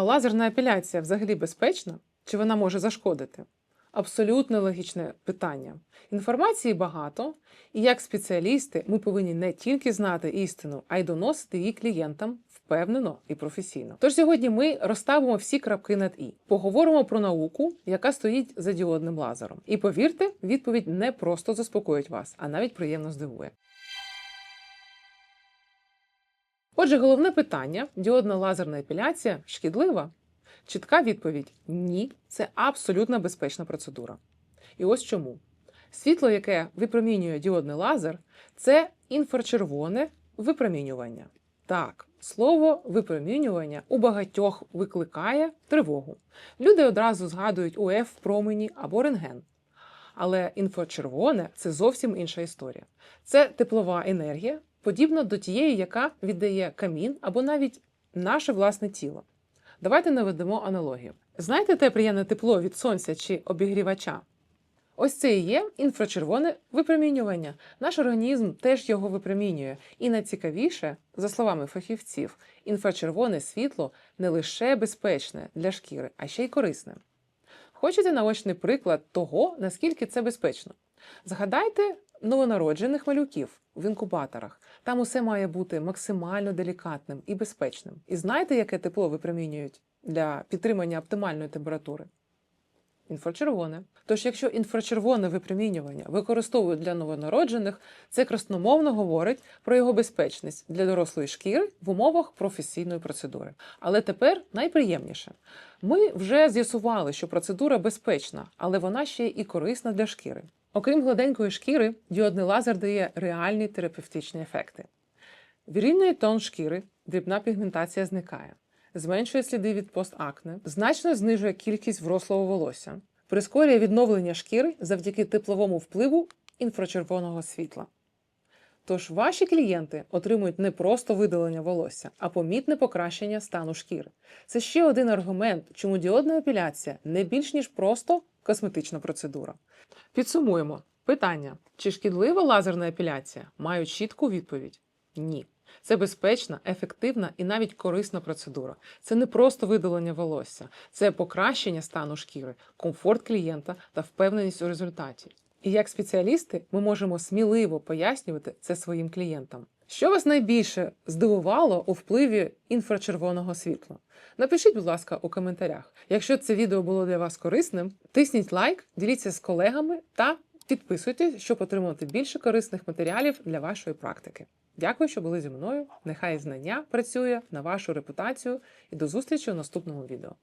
А лазерна епіляція взагалі безпечна? Чи вона може зашкодити? Абсолютно логічне питання. Інформації багато, і як спеціалісти ми повинні не тільки знати істину, а й доносити її клієнтам впевнено і професійно. Тож сьогодні ми розставимо всі крапки над і поговоримо про науку, яка стоїть за діодним лазером. І повірте, відповідь не просто заспокоїть вас, а навіть приємно здивує. Отже, головне питання: діодна лазерна епіляція шкідлива? Чітка відповідь ні, це абсолютно безпечна процедура. І ось чому. Світло, яке випромінює діодний лазер, це інфрачервоне випромінювання. Так, слово випромінювання у багатьох викликає тривогу. Люди одразу згадують УФ промені або рентген. Але інфрачервоне це зовсім інша історія. Це теплова енергія, подібна до тієї, яка віддає камін або навіть наше власне тіло. Давайте наведемо аналогію. Знаєте те приємне тепло від сонця чи обігрівача? Ось це і є інфрачервоне випромінювання. Наш організм теж його випромінює. І найцікавіше, за словами фахівців, інфрачервоне світло не лише безпечне для шкіри, а ще й корисне. Хочете наочний приклад того, наскільки це безпечно? Згадайте новонароджених малюків в інкубаторах. Там усе має бути максимально делікатним і безпечним. І знаєте, яке тепло випромінюють для підтримання оптимальної температури? Інфрачервоне. Тож, якщо інфрачервоне випромінювання використовують для новонароджених, це красномовно говорить про його безпечність для дорослої шкіри в умовах професійної процедури. Але тепер найприємніше. Ми вже з'ясували, що процедура безпечна, але вона ще і корисна для шкіри. Окрім гладенької шкіри, діодний лазер дає реальні терапевтичні ефекти. Вірільний тон шкіри, дрібна пігментація зникає, зменшує сліди від постакне, значно знижує кількість врослого волосся, прискорює відновлення шкіри завдяки тепловому впливу інфрачервоного світла. Тож ваші клієнти отримують не просто видалення волосся, а помітне покращення стану шкіри. Це ще один аргумент, чому діодна епіляція не більш ніж просто косметична процедура. Підсумуємо питання: чи шкідлива лазерна епіляція? Мають чітку відповідь: ні. Це безпечна, ефективна і навіть корисна процедура. Це не просто видалення волосся, це покращення стану шкіри, комфорт клієнта та впевненість у результаті. І як спеціалісти ми можемо сміливо пояснювати це своїм клієнтам. Що вас найбільше здивувало у впливі інфрачервоного світла? Напишіть, будь ласка, у коментарях. Якщо це відео було для вас корисним, тисніть лайк, діліться з колегами та підписуйтесь, щоб отримувати більше корисних матеріалів для вашої практики. Дякую, що були зі мною. Нехай знання працює на вашу репутацію і до зустрічі у наступному відео.